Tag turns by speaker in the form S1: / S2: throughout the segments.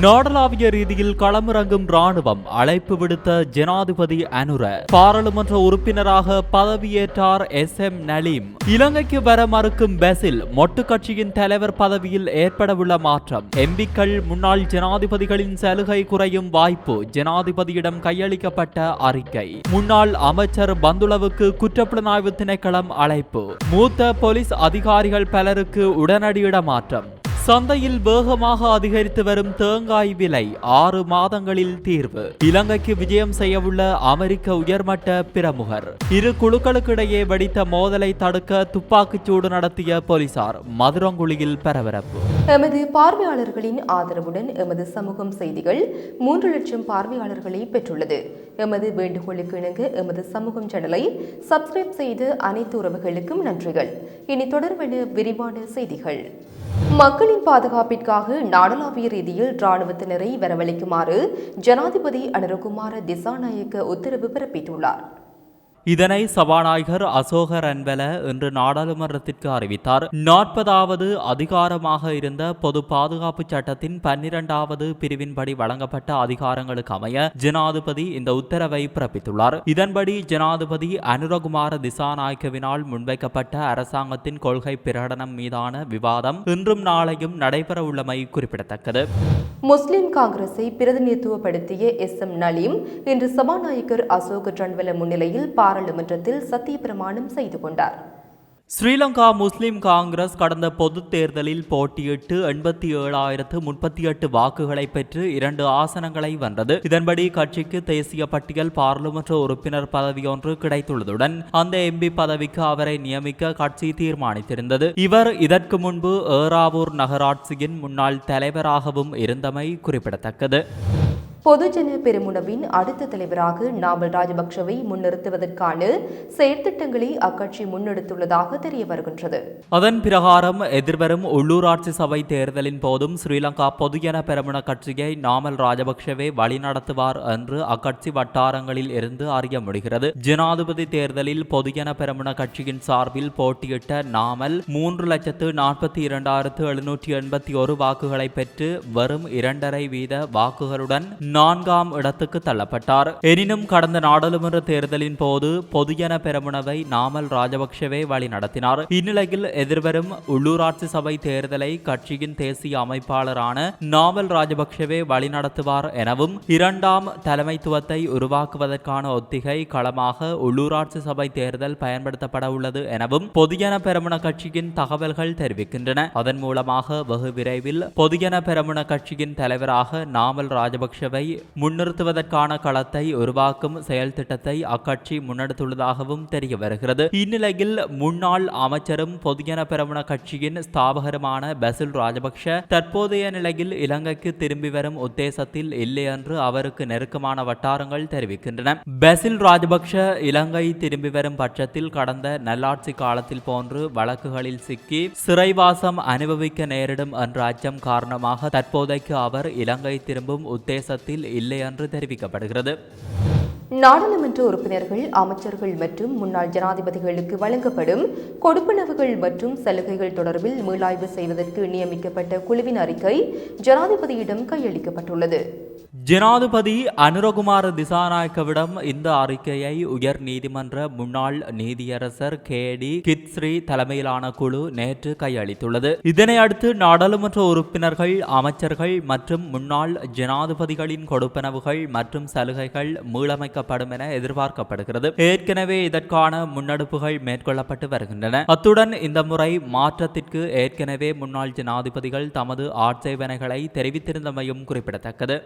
S1: நாடளாவிய ரீதியில் களமிறங்கும் ராணுவம் அழைப்பு விடுத்த ஜனாதிபதி அனுர பாராளுமன்ற உறுப்பினராக பதவியேற்றார் எஸ் எம் நலீம். இலங்கைக்கு வர மறுக்கும் பெசில் மொட்டு கட்சியின் தலைவர் பதவியில் ஏற்படவுள்ள மாற்றம். எம்பிக்கள் முன்னாள் ஜனாதிபதிகளின் சலுகை குறையும் வாய்ப்பு ஜனாதிபதியிடம் கையளிக்கப்பட்ட அறிக்கை. முன்னாள் அமைச்சர் பந்துளவுக்கு குற்றப்புலனாய்வு திணைக்களம் அழைப்பு. மூத்த போலீஸ் அதிகாரிகள் பலருக்கு உடனடி இடமாற்றம் சந்தையில் வேகமாக அதிகரித்து வரும் தேங்காய் விலை ஆறு மாதங்களில் தீர்வு. இலங்கைக்கு விஜயம் செய்யவுள்ள அமெரிக்க உயர்மட்ட பிரமுகர். இரு குழுக்களுக்கிடையே வெடித்த மோதலை தடுக்க துப்பாக்கிச்சூடு நடத்திய போலீசார் மதுரங்குழியில் பரபரப்பு.
S2: எமது பார்வையாளர்களின் ஆதரவுடன் எமது சமூகம் செய்திகள் மூன்று லட்சம் பார்வையாளர்களை பெற்றுள்ளது. எமது வேண்டுகோளுக்கு இணங்க எமது சமூகம் சேனலை சப்ஸ்கிரைப் செய்து அனைத்து உறவுகளுக்கும் நன்றிகள். இனி தொடர்பான விரிவான செய்திகள். மக்களின் பாதுகாப்பிற்காக நாடளாவிய ரீதியில் ராணுவத்தினரை வரவழைக்குமாறு ஜனாதிபதி அனுரகுமார திசாநாயக்க உத்தரவு பிறப்பித்துள்ளார்.
S1: இதனை சபாநாயகர் அசோக ரன்வெல இன்று நாடாளுமன்றத்திற்கு அறிவித்தார். நாற்பதாவது அதிகாரமாக இருந்த பொது பாதுகாப்பு சட்டத்தின் பன்னிரண்டாவது பிரிவின்படி வழங்கப்பட்ட அதிகாரங்களுக்கு அமைய ஜனாதிபதி இந்த உத்தரவை பிறப்பித்துள்ளார். இதன்படி ஜனாதிபதி அனுரகுமார திசாநாயக்கவினால் முன்வைக்கப்பட்ட அரசாங்கத்தின் கொள்கை பிரகடனம் மீதான விவாதம் இன்றும் நாளையும் நடைபெற உள்ளமை குறிப்பிடத்தக்கது.
S2: முஸ்லிம் காங்கிரஸை பிரதிநிதித்துவப்படுத்திய எஸ் எம் நலீம் இன்று சபாநாயகர் அசோக் ரன்வெல முன்னிலையில் பாராளுமன்றத்தில் சத்தியப்பிரமாணம் செய்து கொண்டார்.
S1: ஸ்ரீலங்கா முஸ்லிம் காங்கிரஸ் கடந்த பொதுத் தேர்தலில் போட்டியிட்டு எண்பத்தி ஏழாயிரத்து முப்பத்தி எட்டு வாக்குகளை பெற்று இரண்டு ஆசனங்களை வென்றது. இதன்படி கட்சிக்கு தேசிய பட்டியல் பாராளுமன்ற உறுப்பினர் பதவியொன்று கிடைத்துள்ளதுடன் அந்த எம்பி பதவிக்கு அவரை நியமிக்க கட்சி தீர்மானித்திருந்தது. இவர் இதற்கு முன்பு ஏறாவூர் நகராட்சியின் முன்னாள் தலைவராகவும் இருந்தமை குறிப்பிடத்தக்கது.
S2: பொதுஜன பெருமுனவின் அடுத்த தலைவராக நாமல் ராஜபக்ஷவை முன்னிறுத்துவதற்கான செயற்திட்டங்களை அக்கட்சி முன்னெடுத்துள்ளதாக தெரிய வருகின்றது.
S1: அதன் பிரகாரம் எதிர்வரும் உள்ளூராட்சி சபை தேர்தலின் போதும் ஸ்ரீலங்கா பொதுஜன பெருமுன கட்சியை நாமல் ராஜபக்ஷவே வழிநடத்துவார் என்று அக்கட்சி வட்டாரங்களில் இருந்து அறிய முடிகிறது. ஜனாதிபதி தேர்தலில் பொதுஜன பெரமுன கட்சியின் சார்பில் போட்டியிட்ட நாமல் மூன்று லட்சத்து நாற்பத்தி இரண்டாயிரத்து எழுநூற்றி எண்பத்தி ஒரு வாக்குகளை பெற்று வரும் இரண்டரை வீத வாக்குகளுடன் நான்காம் இடத்துக்கு தள்ளப்பட்டார். எனினும் கடந்த நாடாளுமன்ற தேர்தலின் போது பொதுஜன பெரமுனவை நாமல் ராஜபக்ஷவே வழி நடத்தினார் இந்நிலையில் எதிர்வரும் உள்ளூராட்சி சபை தேர்தலை கட்சியின் தேசிய அமைப்பாளரான நாமல் ராஜபக்ஷவே வழிநடத்துவார் எனவும் இரண்டாம் தலைமைத்துவத்தை உருவாக்குவதற்கான ஒத்திகை களமாக உள்ளூராட்சி சபை தேர்தல் பயன்படுத்தப்பட உள்ளது எனவும் பொதுஜன பெரமுன கட்சியின் தகவல்கள் தெரிவிக்கின்றன. அதன் மூலமாக வெகு விரைவில் பொதுஜன பெரமுன கட்சியின் தலைவராக நாமல் ராஜபக்ஷவை முன்னிறுத்துவதற்கான களத்தை உருவாக்கும் செயல் திட்டத்தை அக்கட்சி முன்னெடுத்துள்ளதாகவும் தெரிய வருகிறது. இந்நிலையில் முன்னாள் அமைச்சரும் பொதுஜன பெரமுன கட்சியின் ஸ்தாபகருமான பசில் ராஜபக்ஷ தற்போதைய நிலையில் இலங்கைக்கு திரும்பி வரும் உத்தேசத்தில் இல்லை என்று அவருக்கு நெருக்கமான வட்டாரங்கள் தெரிவிக்கின்றன. பசில் ராஜபக்ஷ இலங்கை திரும்பி வரும் பட்சத்தில் கடந்த நல்லாட்சி காலத்தில் போன்று வழக்குகளில் சிக்கி சிறைவாசம் அனுபவிக்க நேரிடும் என்ற அச்சம் காரணமாக தற்போதைக்கு அவர் இலங்கை திரும்பும் உத்தேசத்தில் இல்லை என்று தெரிவிக்கப்படுகிறது.
S2: நாடாளுமன்ற உறுப்பினர்கள் அமைச்சர்கள் மற்றும் முன்னாள் ஜனாதிபதிகளுக்கு வழங்கப்படும் கொடுப்பனவுகள் மற்றும் சலுகைகள் தொடர்பில் மீளாய்வு செய்வதற்கு நியமிக்கப்பட்ட குழுவின் அறிக்கை ஜனாதிபதியிடம் கையளிக்கப்பட்டுள்ளது.
S1: ஜனாதிபதி அனுரகுமார் திசாநாயக்கவிடம் இந்த அறிக்கையை உயர் நீதிமன்ற முன்னாள் நீதியரசர் கே. டி. கித்ஸ்ரீ தலைமையிலான குழு நேற்று கையளித்துள்ளது. இதனை அடுத்து நாடாளுமன்ற உறுப்பினர்கள் அமைச்சர்கள் மற்றும் முன்னாள் ஜனாதிபதிகளின் கொடுப்பனவுகள் மற்றும் சலுகைகள் மீளமைக்கப்படும் என எதிர்பார்க்கப்படுகிறது. ஏற்கனவே இதற்கான முன்னெடுப்புகள் மேற்கொள்ளப்பட்டு வருகின்றன. அத்துடன் இந்த முறை மாற்றத்திற்கு ஏற்கனவே முன்னாள் ஜனாதிபதிகள் தமது ஆட்சேபனைகளை தெரிவித்திருந்தமையும் குறிப்பிடத்தக்கது.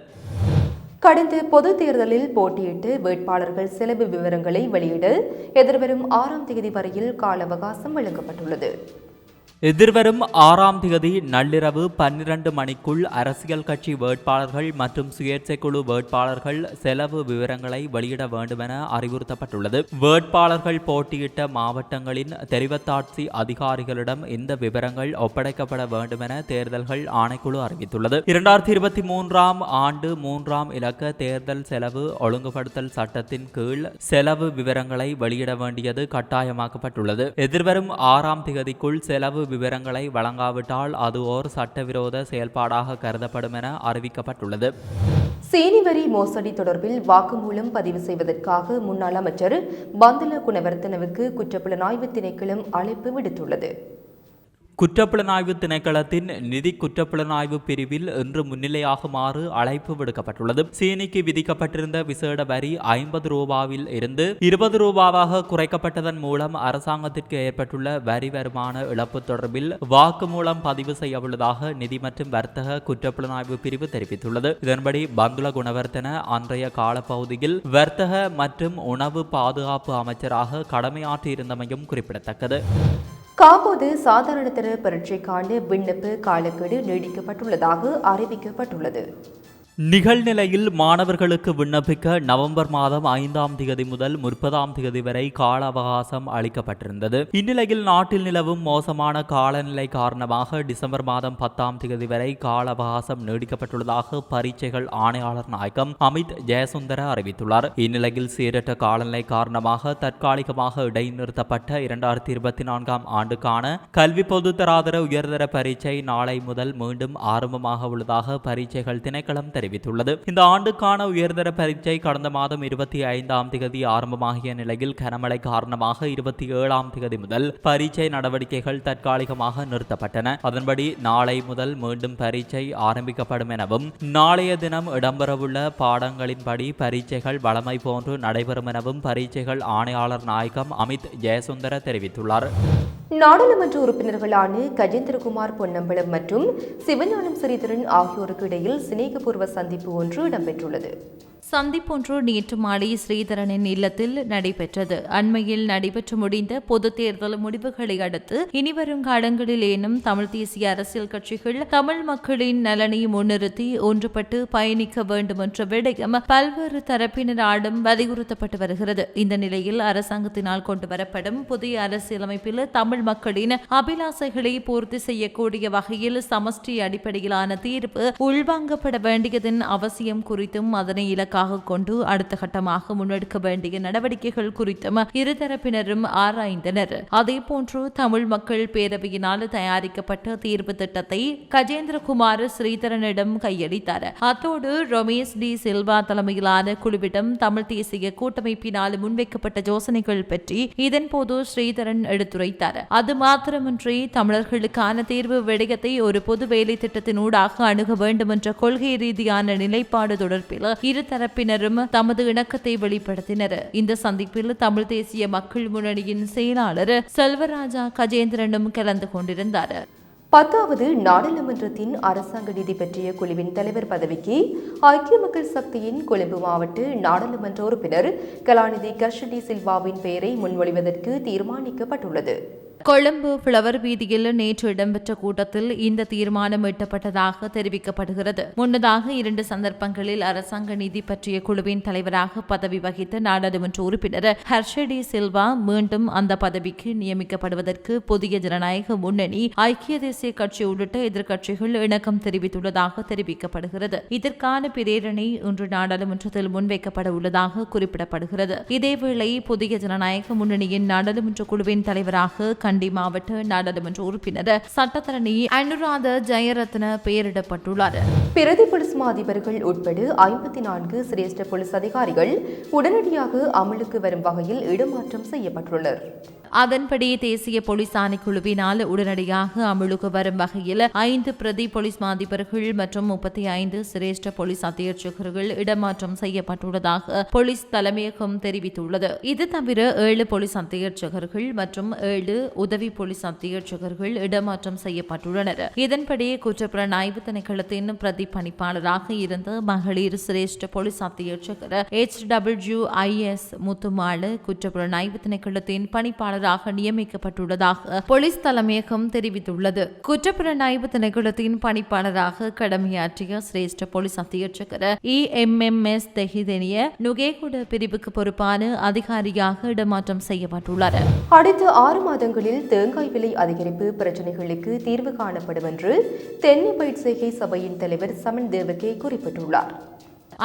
S2: கடந்த பொது தேர்தலில் போட்டியிட்டு வேட்பாளர்கள் செலவு விவரங்களை வெளியிட எதிர்வரும் ஆறாம் தேதி வரையில் கால அவகாசம் வழங்கப்பட்டுள்ளது.
S1: எதிர்வரும் ஆறாம் தேதி நள்ளிரவு பன்னிரண்டு மணிக்குள் அரசியல் கட்சி வேட்பாளர்கள் மற்றும் சுயேட்சை குழு வேட்பாளர்கள் செலவு விவரங்களை வெளியிட வேண்டுமென அறிவுறுத்தப்பட்டுள்ளது. வேட்பாளர்கள் போட்டியிட்ட மாவட்டங்களின் தெரிவத்தாட்சி அதிகாரிகளிடம் இந்த விவரங்கள் ஒப்படைக்கப்பட வேண்டுமென தேர்தல்கள் ஆணைக்குழு அறிவித்துள்ளது. இரண்டாயிரத்தி இருபத்தி மூன்றாம் ஆண்டு மூன்றாம் இலக்க தேர்தல் செலவு ஒழுங்குபடுத்தல் சட்டத்தின் கீழ் செலவு விவரங்களை வெளியிட வேண்டியது கட்டாயமாக்கப்பட்டுள்ளது. எதிர்வரும் ஆறாம் தேதிக்குள் செலவு விவரங்களை வழங்காவிட்டால் அது ஓர் சட்டவிரோத செயல்பாடாக கருதப்படும் என அறிவிக்கப்பட்டுள்ளது.
S2: சீனி வரி மோசடி தொடர்பில் வாக்குமூலம் பதிவு செய்வதற்காக முன்னாள் அமைச்சர் பந்துல குணவர்த்தனவுக்கு குற்றப்புலனாய்வு திணைக்களம் அழைப்பு விடுத்துள்ளது.
S1: குற்றப்புலனாய்வு திணைக்களத்தின் நிதி குற்றப்புலனாய்வு பிரிவில் இன்று முன்னிலையாகுமாறு அழைப்பு விடுக்கப்பட்டுள்ளது. சீனிக்கு விதிக்கப்பட்டிருந்த விசேட வரி ஐம்பது ரூபாவில் இருந்து இருபது ரூபாவாக குறைக்கப்பட்டதன் மூலம் அரசாங்கத்திற்கு ஏற்பட்டுள்ள வரி வருமான இழப்பு தொடர்பில் வாக்குமூலம் பதிவு செய்யவுள்ளதாக நிதி மற்றும் வர்த்தக குற்றப்புலனாய்வு பிரிவு தெரிவித்துள்ளது. இதன்படி பந்துல குணவர்த்தன அன்றைய காலப்பகுதியில் வர்த்தக மற்றும் உணவு பாதுகாப்பு அமைச்சராக கடமையாற்றியிருந்தமையும் குறிப்பிடத்தக்கது.
S2: காபோது சாதாரணத்தர பரீட்சைக்கான விண்ணப்ப காலக்கெடு நீடிக்கப்பட்டுள்ளதாக அறிவிக்கப்பட்டுள்ளது.
S1: நிகழ்நிலையில் மாணவர்களுக்கு விண்ணப்பிக்க நவம்பர் மாதம் ஐந்தாம் தேதி முதல் முப்பதாம் தேதி வரை கால அவகாசம் அளிக்கப்பட்டிருந்தது. இந்நிலையில் நாட்டில் நிலவும் மோசமான காலநிலை காரணமாக டிசம்பர் மாதம் பத்தாம் தேதி வரை கால அவகாசம் நீடிக்கப்பட்டுள்ளதாக பரீட்சைகள் ஆணையாளர் நாயகம் அமித் ஜெயசுந்தர அறிவித்துள்ளார். இந்நிலையில் சீரற்ற காலநிலை காரணமாக தற்காலிகமாக இடைநிறுத்தப்பட்ட இரண்டாயிரத்தி இருபத்தி நான்காம் ஆண்டுக்கான கல்வி பொதுத்தராதர உயர்தர பரீட்சை நாளை முதல் மீண்டும் ஆரம்பமாக உள்ளதாக பரீட்சைகள் திணைக்களம் தெரிவித்துள்ளது. இந்த ஆண்டுக்கான உயர்தர பரீட்சை கடந்த மாதம் இருபத்தி ஐந்தாம் திகதி ஆரம்பமாகிய நிலையில் கனமழை காரணமாக இருபத்தி ஏழாம் திகதி முதல் பரீட்சை நடவடிக்கைகள் தற்காலிகமாக நிறுத்தப்பட்டன. அதன்படி நாளை முதல் மீண்டும் பரீட்சை ஆரம்பிக்கப்படும் எனவும் நாளைய தினம் இடம்பெறவுள்ள பாடங்களின்படி பரீட்சைகள் வழமை போன்று நடைபெறும் எனவும் பரீட்சைகள் ஆணையாளர் நாயகம் அமித் ஜெயசுந்தர தெரிவித்துள்ளார்.
S2: நாடாளுமன்ற உறுப்பினர்களான கஜேந்திரகுமார் பொன்னம்பலம் மற்றும் சிவஞானம் சிறிதரன் ஆகியோருக்கு இடையில் சிநேகபூர்வ சந்திப்பு ஒன்று இடம்பெற்றுள்ளது.
S3: சந்திப்பொன்று நேற்று மாலை ஸ்ரீதரனின் இல்லத்தில் நடைபெற்றது. அண்மையில் நடைபெற்று முடிந்த பொது தேர்தல் முடிவுகளை அடுத்து இனிவரும் காலங்களில் ஏனும் தமிழ் தேசிய அரசியல் கட்சிகள் தமிழ் மக்களின் நலனை முன்னிறுத்தி ஒன்றுபட்டு பயணிக்க வேண்டும் என்ற விடயம் பல்வேறு தரப்பினராலும் வலியுறுத்தப்பட்டு வருகிறது. இந்த நிலையில் அரசாங்கத்தினால் கொண்டு வரப்படும் புதிய அரசியலமைப்பில் தமிழ் மக்களின் அபிலாசைகளை பூர்த்தி செய்யக்கூடிய வகையில் சமஷ்டி அடிப்படையிலான தீர்ப்பு உள்வாங்கப்பட வேண்டியதன் அவசியம் குறித்தும் அதனை இலக்காக கொண்டு அடுத்த கட்டமாக முன்னெடுக்க வேண்டிய நடவடிக்கைகள் குறித்தும் இருதரப்பினரும் ஆராய்ந்தனர். அதேபோன்று தமிழ் மக்கள் பேரவையினால் தயாரிக்கப்பட்ட தீர்வு திட்டத்தை கஜேந்திரகுமார் ஸ்ரீதரனிடம் கையளித்தார். அத்தோடு ரமேஷ் டி சில்வா தலைமையிலான குழுவிடம் தமிழ் தேசிய கூட்டமைப்பினால் முன்வைக்கப்பட்ட யோசனைகள் பற்றி இதன்போது ஸ்ரீதரன் எடுத்துரைத்தார். அது மாத்திரமின்றி தமிழர்களுக்கான தீர்வு விடயத்தை ஒரு பொது வேலை திட்டத்தினூடாக அணுக வேண்டும் என்ற கொள்கை ரீதியான நிலைப்பாடு தொடர்பில் தரப்பினரும் தமது இணக்கத்தை வெளிப்படுத்தினர். இந்த சந்திப்பில் தமிழ் தேசிய மக்கள் முன்னணியின் செயலாளர் செல்வராஜா கஜேந்திரனும் கலந்து கொண்டிருந்தார்.
S2: பத்தாவது நாடாளுமன்றத்தின் அரசாங்க நிதி பற்றிய குழுவின் தலைவர் பதவிக்கு ஐக்கிய மக்கள் சக்தியின் கொழும்பு மாவட்ட நாடாளுமன்ற உறுப்பினர் கலாநிதி கர்ஷடி சில்வாவின் பெயரை முன்மொழிவதற்கு தீர்மானிக்கப்பட்டுள்ளது.
S3: கொழும்பு பிளவர் வீதியில் நேற்று இடம்பெற்ற கூட்டத்தில் இந்த தீர்மானம் எட்டப்பட்டதாக தெரிவிக்கப்படுகிறது. முன்னதாக இரண்டு சந்தர்ப்பங்களில் அரசாங்க நிதி பற்றிய குழுவின் தலைவராக பதவி வகித்த நாடாளுமன்ற உறுப்பினர் ஹர்ஷடி சில்வா மீண்டும் அந்த பதவிக்கு நியமிக்கப்படுவதற்கு புதிய ஜனநாயக முன்னணி ஐக்கிய தேசிய கட்சி உள்ளிட்ட எதிர்க்கட்சிகள் இணக்கம் தெரிவித்துள்ளதாக தெரிவிக்கப்படுகிறது. இதற்கான பிரேரணை இன்று நாடாளுமன்றத்தில் முன்வைக்கப்பட உள்ளதாக குறிப்பிடப்படுகிறது. இதேவேளை புதிய ஜனநாயக முன்னணியின் நாடாளுமன்ற குழுவின் தலைவராக கண்டி மாவட்ட நாடாளுமன்ற உறுப்பினர் சட்டத்தரணி அனுராத ஜெயரத்ன பெயரிடப்பட்டுள்ளார்.
S2: பிரதி போலீஸ் மா அதிபர்கள் உட்பட ஐம்பத்தி நான்கு சிரேஷ்ட போலீஸ் அதிகாரிகள் உடனடியாக அமலுக்கு வரும் வகையில் இடமாற்றம் செய்யப்பட்டுள்ளனர்.
S3: அதன்படி தேசிய போலீஸ் ஆணைக்குழுவினால் உடனடியாக அமலுக்கு வரும் வகையில் ஐந்து பிரதி போலீஸ் மாதிபர்கள் மற்றும் முப்பத்தி ஐந்து சிரேஷ்ட போலீஸ் அத்தியட்சகர்கள் இடமாற்றம் செய்யப்பட்டுள்ளதாக போலீஸ் தலைமையகம் தெரிவித்துள்ளது. இது தவிர ஏழு போலீஸ் அத்தியட்சகர்கள் மற்றும் ஏழு உதவி போலீஸ் அத்தியட்சகர்கள் இடமாற்றம் செய்யப்பட்டுள்ளனர். இதன்படி குற்றப்புலனாய்வு திணைக்களத்தின் பிரதி பணிப்பாளராக இருந்த மகளிர் சிரேஷ்ட போலீஸ் அத்தியட்சகர் H W I S Muthumalu குற்றப்புலனாய்வு திணைக்களத்தின் பணிப்பாளர் பணிப்பாளராக நியமிக்கப்பட்டுள்ளதாக போலீஸ் தலைமையகம் தெரிவித்துள்ளது. குற்றப்புலனாய்வு திணைக்களத்தின் பணிப்பாளராக கடமையாற்றிய சிரேஷ்ட போலீஸ் அத்தியட்சகர் E. M. M. S. Dehideniya Nugegoda பிரிவுக்கு பொறுப்பான அதிகாரியாக இடமாற்றம் செய்யப்பட்டுள்ளார்.
S2: அடுத்த ஆறு மாதங்களில் தேங்காய் விலை அதிகரிப்பு பிரச்சினைகளுக்கு தீர்வு காணப்படும் என்று தென்னை பயிற்சிகை சபையின் தலைவர் சமன் தேவகே குறிப்பிட்டுள்ளார்.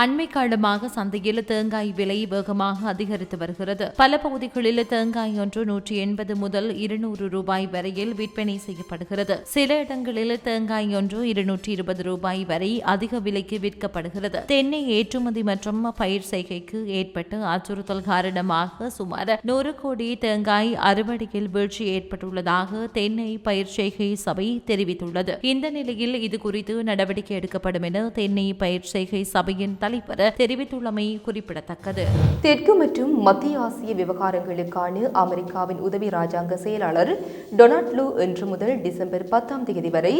S3: அண்மை காலமாக சந்தையில் தேங்காய் விலை வேகமாக அதிகரித்து வருகிறது. பல பகுதிகளில் தேங்காய் ஒன்று நூற்றி எண்பது முதல் இருநூறு ரூபாய் வரையில் விற்பனை செய்யப்படுகிறது. சில இடங்களில் தேங்காய் ஒன்று இருநூற்றி இருபது ரூபாய் வரை அதிக விலைக்கு விற்கப்படுகிறது. தென்னை ஏற்றுமதி மற்றும் பயிர் செய்கைக்கு ஏற்பட்ட அச்சுறுத்தல் காரணமாக சுமார் நூறு கோடி தேங்காய் அறுவடையில் வீழ்ச்சி ஏற்பட்டுள்ளதாக தென்னை பயிர் செய்கை சபை தெரிவித்துள்ளது. இந்த நிலையில் இது குறித்து நடவடிக்கை எடுக்கப்படும் என தென்னை பயிர் செய்கை சபையின் தலைவர் தெரிவித்துள்ளமை குறிப்பிடத்தக்கது.
S2: தெற்கு மற்றும் மத்திய ஆசிய விவகாரங்களுக்கான அமெரிக்காவின் உதவி ராஜாங்க செயலாளர் டொனால்ட் லூ இன்று முதல் டிசம்பர் பத்தாம் தேதி வரை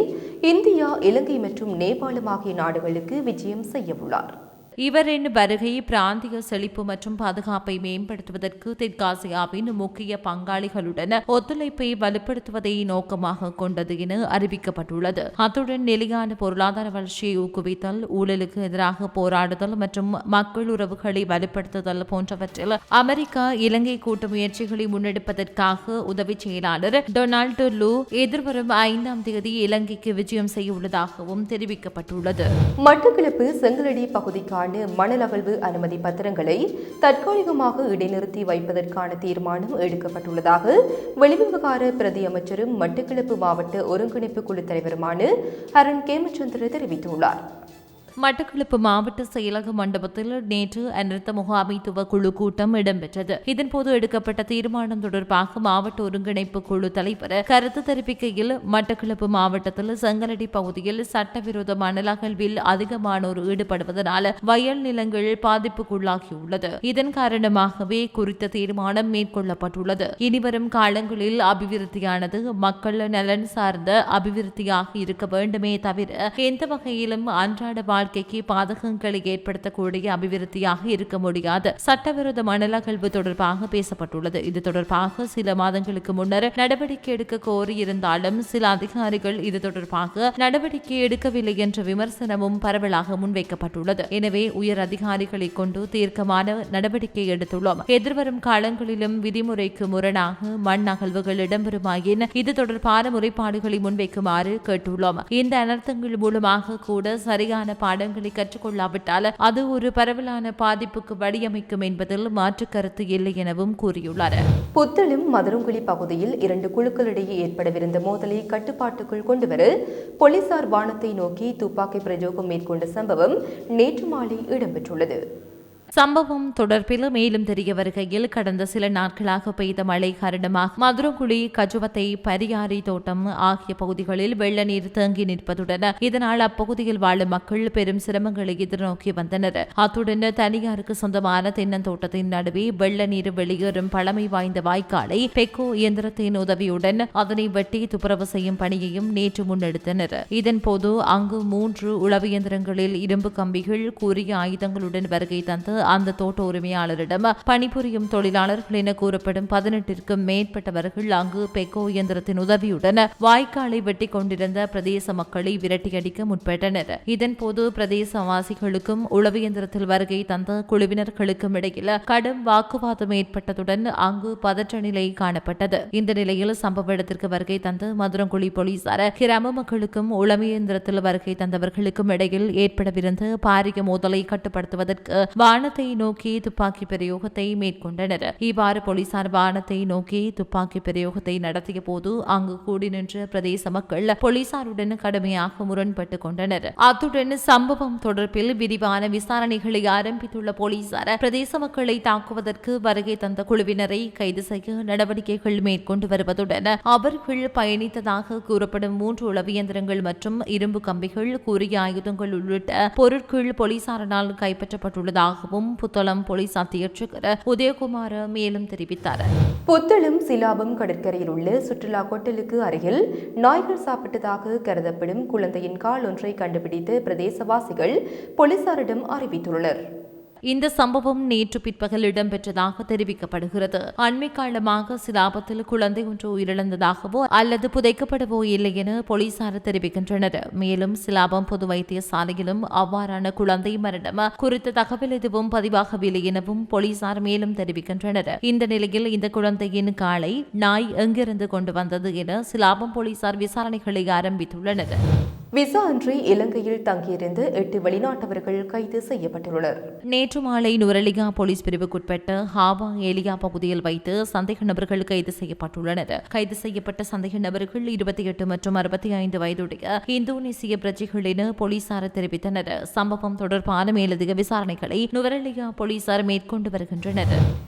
S2: இந்தியா இலங்கை மற்றும் நேபாளம் ஆகிய நாடுகளுக்கு விஜயம் செய்யவுள்ளார்.
S3: இவரின் வருகை பிராந்திய செழிப்பு மற்றும் பாதுகாப்பை மேம்படுத்துவதற்கு தெற்காசியாவின் முக்கிய பங்காளிகளுடன் ஒத்துழைப்பை வலுப்படுத்துவதை நோக்கமாக கொண்டது என அறிவிக்கப்பட்டுள்ளது. அத்துடன் நிலையான பொருளாதார வளர்ச்சியை ஊக்குவித்தல் ஊழலுக்கு எதிராக போராடுதல் மற்றும் மக்கள் உறவுகளை வலுப்படுத்துதல் போன்றவற்றில் அமெரிக்கா இலங்கை கூட்டு முயற்சிகளை முன்னெடுப்பதற்காக உதவி செயலாளர் டொனால்டு லூ எதிர்வரும் ஐந்தாம் தேதி இலங்கைக்கு விஜயம் செய்ய உள்ளதாகவும் தெரிவிக்கப்பட்டுள்ளது.
S2: மட்டக்களப்பு செங்கலடி பகுதிக்கான மணல் அகழ்வு அனுமதி பத்திரங்களை தற்காலிகமாக இடைநிறுத்தி வைப்பதற்கான தீர்மானம் எடுக்கப்பட்டுள்ளதாக வெளிவிவகார பிரதி அமைச்சரும் மட்டக்களப்பு மாவட்ட ஒருங்கிணைப்பு குழு தலைவருமான அருண் கேமச்சந்திர தெரிவித்துள்ளார்.
S3: மட்டக்களப்பு மாவட்ட செயலக மண்டபத்தில் நேற்று அனர்த்த முகாமைத்துவ குழு கூட்டம் இடம்பெற்றது. இதன்போது எடுக்கப்பட்ட தீர்மானம் தொடர்பாக மாவட்ட ஒருங்கிணைப்பு குழு தலைவர் கருத்து தெரிவிக்கையில் மட்டக்களப்பு மாவட்டத்தில் செங்கலடி பகுதியில் சட்டவிரோத மணல் அகழ்வில் அதிகமானோர் ஈடுபடுவதனால் வயல் நிலங்கள் பாதிப்புக்குள்ளாகியுள்ளது. இதன் காரணமாகவே குறித்த தீர்மானம் மேற்கொள்ளப்பட்டுள்ளது. இனிவரும் காலங்களில் அபிவிருத்தியானது மக்கள் நலன் சார்ந்த அபிவிருத்தியாக இருக்க வேண்டுமே தவிர எந்த வகையிலும் அன்றாட வாழ்க்கைக்கு பாதகங்களை ஏற்படுத்தக்கூடிய அபிவிருத்தியாக இருக்க முடியாது. சட்டவிரோத மணல் அகழ்வு தொடர்பாக பேசப்பட்டுள்ளது. இது தொடர்பாக சில மாதங்களுக்கு முன்னர் நடவடிக்கை எடுக்க கோரி இருந்தாலும் சில அதிகாரிகள் இது தொடர்பாக நடவடிக்கை எடுக்கவில்லை என்ற விமர்சனமும் பரவலாக முன்வைக்கப்பட்டுள்ளது. எனவே உயர் அதிகாரிகளை கொண்டு தீர்க்கமான நடவடிக்கை எடுத்துள்ளோம். எதிர்வரும் காலங்களிலும் விதிமுறைக்கு முரணாக மண் அகழ்வுகள் இடம்பெறுமாயின் இது தொடர்பான முறைப்பாடுகளை முன்வைக்குமாறு கேட்டுள்ளோம். இந்த அனர்த்தங்கள் மூலமாக கூட சரியான பாட பாடங்களை கற்றுக்கொள்ளாவிட்டால் அது ஒரு பரவலான பாதிப்புக்கு வழியமைக்கும் என்பதில் மாற்று கருத்து இல்லை எனவும் கூறியுள்ளார்.
S2: புத்தளம் மதுரங்குழி பகுதியில் இரண்டு குழுக்களிடையே ஏற்படவிருந்த மோதலை கட்டுப்பாட்டுக்குள் கொண்டுவர போலீசார் வானத்தை நோக்கி துப்பாக்கி பிரயோகம் மேற்கொண்ட சம்பவம் நேற்று மாலை இடம்பெற்றுள்ளது.
S3: சம்பவம் தொடர்பில் மேலும் தெரிய வருகையில் கடந்த சில நாட்களாக பெய்த மழை காரணமாக மதுரகுழி கஜுவத்தை பரியாரி தோட்டம் ஆகிய பகுதிகளில் வெள்ள நீர் தேங்கி நிற்பதுடன் இதனால் அப்பகுதியில் வாழும் மக்கள் பெரும் சிரமங்களை எதிர்நோக்கி வந்தனர். அத்துடன் தனியாருக்கு சொந்தமான தென்னந்தோட்டத்தின் நடுவே வெள்ள நீர் வெளியேறும் பழமை வாய்ந்த வாய்க்காலை பெக்கோ இயந்திரத்தின் உதவியுடன் அதனை வெட்டி துப்புரவு செய்யும் பணியையும் நேற்று முன்னெடுத்தனர். இதன்போது அங்கு மூன்று உளவு இயந்திரங்களில் இரும்பு கம்பிகள் கூறிய ஆயுதங்களுடன் வருகை தந்து அந்த தோட்ட உரிமையாளரிடம் பணிபுரியும் தொழிலாளர்கள் என கூறப்படும் பதினெட்டிற்கும் மேற்பட்டவர்கள் அங்கு பெக்கோ இயந்திரத்தின் உதவியுடன் வாய்க்காலை வெட்டி கொண்டிருந்த பிரதேச மக்களை விரட்டியடிக்க முற்பட்டனர். இதன்போது பிரதேசவாசிகளுக்கும் உளவு இயந்திரத்தில் வருகை தந்த குழுவினர்களுக்கும் இடையில் கடும் வாக்குவாதம் ஏற்பட்டதுடன் அங்கு பதற்ற நிலை காணப்பட்டது. இந்த நிலையில் சம்பவ இடத்திற்கு வருகை தந்த மதுரங்குழி போலீசார் கிராம மக்களுக்கும் உளவு இயந்திரத்தில் வருகை தந்தவர்களுக்கும் இடையில் ஏற்படவிருந்த பாரிய மோதலை கட்டுப்படுத்துவதற்கு வான வானத்தை நோக்கி துப்பாக்கி பிரயோகத்தை மேற்கொண்டனர். இவ்வாறு போலீசார் வானத்தை நோக்கி துப்பாக்கி பிரயோகத்தை நடத்திய போது அங்கு கூடி நின்ற பிரதேச மக்கள் போலீசாருடன் கடுமையாக முரண்பட்டுக் கொண்டனர். அத்துடன் சம்பவம் தொடர்பில் விரிவான விசாரணைகளை ஆரம்பித்துள்ள போலீசார் பிரதேச மக்களை தாக்குவதற்கு வருகை தந்த குழுவினரை கைது செய்ய நடவடிக்கைகள் மேற்கொண்டு வருவதுடன் அவர்கள் பயணித்ததாக கூறப்படும் மூன்று உளவியந்திரங்கள் மற்றும் இரும்பு கம்பிகள் கூறிய ஆயுதங்கள் உள்ளிட்ட பொருட்கள் போலீசாரனால் கைப்பற்றப்பட்டுள்ளதாகவும் புத்தளம் போலீசார் அத்தியட்சகர் உதயகுமார் மேலும் தெரிவித்தார்.
S2: புத்தளம் சிலாபம் கடற்கரையில் உள்ள சுற்றுலா கொட்டலுக்கு அருகில் நாய்கள் சாப்பிட்டதாக கருதப்படும் குழந்தையின் கால் ஒன்றை கண்டுபிடித்து பிரதேசவாசிகள் போலீசாரிடம் அறிவித்துள்ளனர்.
S3: இந்த சம்பவம் நேற்று பிற்பகல் இடம்பெற்றதாக தெரிவிக்கப்படுகிறது. அண்மை காலமாக சிலாபத்தில் குழந்தை ஒன்று உயிரிழந்ததாகவோ அல்லது புதைக்கப்படவோ இல்லை என போலீசார் தெரிவிக்கின்றனர். மேலும் சிலாபம் பொது வைத்தியசாலையிலும் அவ்வாறான குழந்தை மரணம் குறித்த தகவல் எதுவும் பதிவாகவில்லை எனவும் போலீசார் மேலும் தெரிவிக்கின்றனர். இந்த நிலையில் இந்த குழந்தையின் காலை நாய் எங்கிருந்து கொண்டு வந்தது என சிலாபம் போலீசார் விசாரணைகளை ஆரம்பித்துள்ளனர்.
S2: விசா அன்றி இலங்கையில் தங்கியிருந்த எட்டு வெளிநாட்டவர்கள் கைது செய்யப்பட்டுள்ளனர்.
S3: நேற்று மாலை நுரலிகா போலீஸ் பிரிவுக்குட்பட்ட ஹாவா ஏலியா பகுதியில் வைத்து சந்தேக நபர்கள் கைது செய்யப்பட்டுள்ளனர். கைது செய்யப்பட்ட சந்தேக நபர்கள் இருபத்தி எட்டு மற்றும் அறுபத்தி ஐந்து வயதுடைய இந்தோனேசிய பிரஜைகள் என போலீசார் தெரிவித்தனர். சம்பவம் தொடர்பான மேலதிக விசாரணைகளை நுவரலிகா போலீசார் மேற்கொண்டு வருகின்றனர்.